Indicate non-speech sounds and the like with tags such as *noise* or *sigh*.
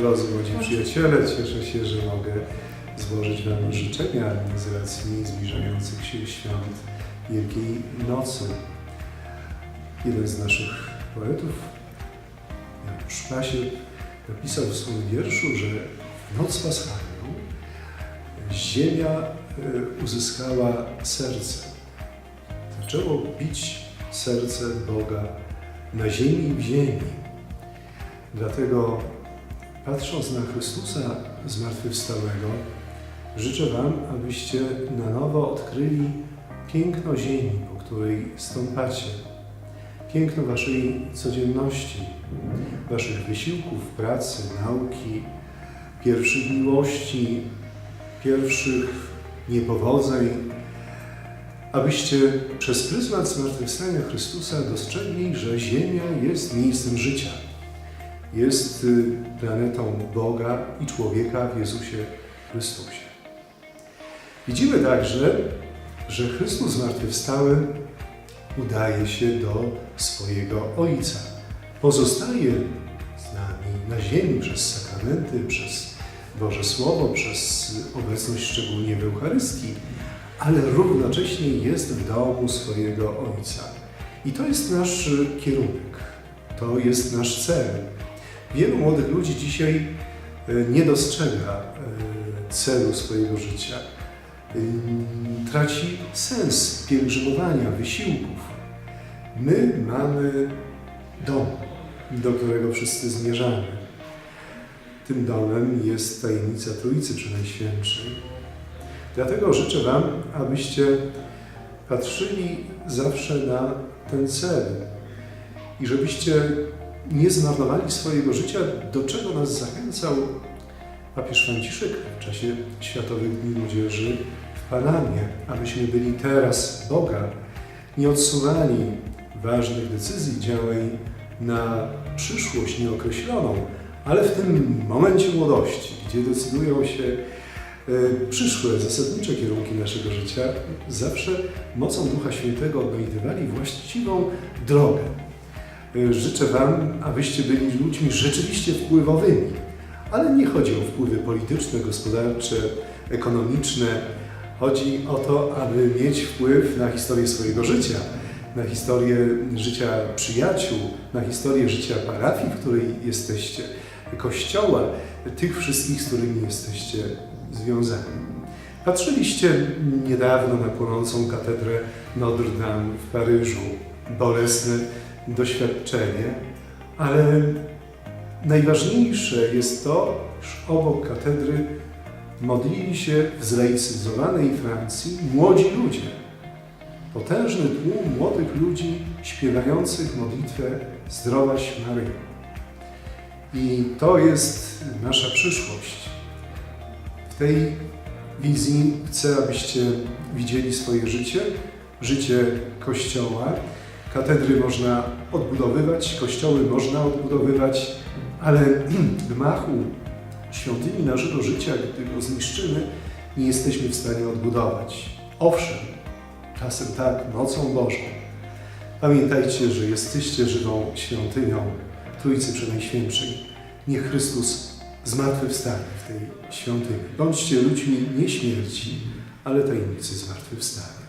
Drodzy młodzi przyjaciele, cieszę się, że mogę złożyć Wam życzenia z racji zbliżających się świąt Wielkiej Nocy. Jeden z naszych poetów, Janusz Pasiek, napisał w swoim wierszu, że w noc paschalną ziemia e, uzyskała serce. Zaczęło bić serce Boga na ziemi i w ziemi. Dlatego patrząc na Chrystusa zmartwychwstałego, życzę Wam, abyście na nowo odkryli piękno ziemi, po której stąpacie. Piękno Waszej codzienności, Waszych wysiłków, pracy, nauki, pierwszych miłości, pierwszych niepowodzeń, abyście przez pryzmat zmartwychwstania Chrystusa dostrzegli, że Ziemia jest miejscem życia. Jest y, planetą Boga i człowieka w Jezusie Chrystusie. Widzimy także, że Chrystus zmartwychwstały udaje się do swojego Ojca. Pozostaje z nami na ziemi przez sakramenty, przez Boże Słowo, przez obecność szczególnie w Eucharystii, ale równocześnie jest w domu swojego Ojca. I to jest nasz kierunek, to jest nasz cel. Wielu młodych ludzi dzisiaj e, nie dostrzega e, celu swojego życia. Ym, Traci sens pielgrzymowania, wysiłków. My mamy dom, do którego wszyscy zmierzamy. Tym domem jest tajemnica Trójcy Przenajświętszej. Dlatego życzę Wam, abyście patrzyli zawsze na ten cel i żebyście nie zmarnowali swojego życia, do czego nas zachęcał papież Franciszek w czasie Światowych Dni Młodzieży w Panamie, abyśmy byli teraz Boga, nie odsuwali ważnych decyzji, działań na przyszłość nieokreśloną, ale w tym momencie młodości, gdzie decydują się e, przyszłe, zasadnicze kierunki naszego życia, zawsze mocą Ducha Świętego odnajdywali właściwą drogę. E, Życzę Wam, abyście byli ludźmi rzeczywiście wpływowymi, ale nie chodzi o wpływy polityczne, gospodarcze, ekonomiczne. Chodzi o to, aby mieć wpływ na historię swojego życia, na historię życia przyjaciół, na historię życia parafii, w której jesteście, kościoła, tych wszystkich, z którymi jesteście związani. Patrzyliście niedawno na płonącą katedrę Notre Dame w Paryżu. Bolesne doświadczenie, ale najważniejsze jest to, że obok katedry modlili się w zlaicyzowanej Francji młodzi ludzie. Potężny tłum młodych ludzi śpiewających modlitwę Zdrowaś Maryjo. I to jest nasza przyszłość. W tej wizji chcę, abyście widzieli swoje życie, życie Kościoła. Katedry można odbudowywać, kościoły można odbudowywać, ale *clears throat* gmachu świątyni naszego życia, gdy go zniszczymy, nie jesteśmy w stanie odbudować. Owszem, czasem tak, mocą Bożą. Pamiętajcie, że jesteście żywą świątynią Trójcy Przenajświętszej. Niech Chrystus zmartwychwstanie w tej świątyni. Bądźcie ludźmi nie śmierci, ale tajemnicy zmartwychwstania.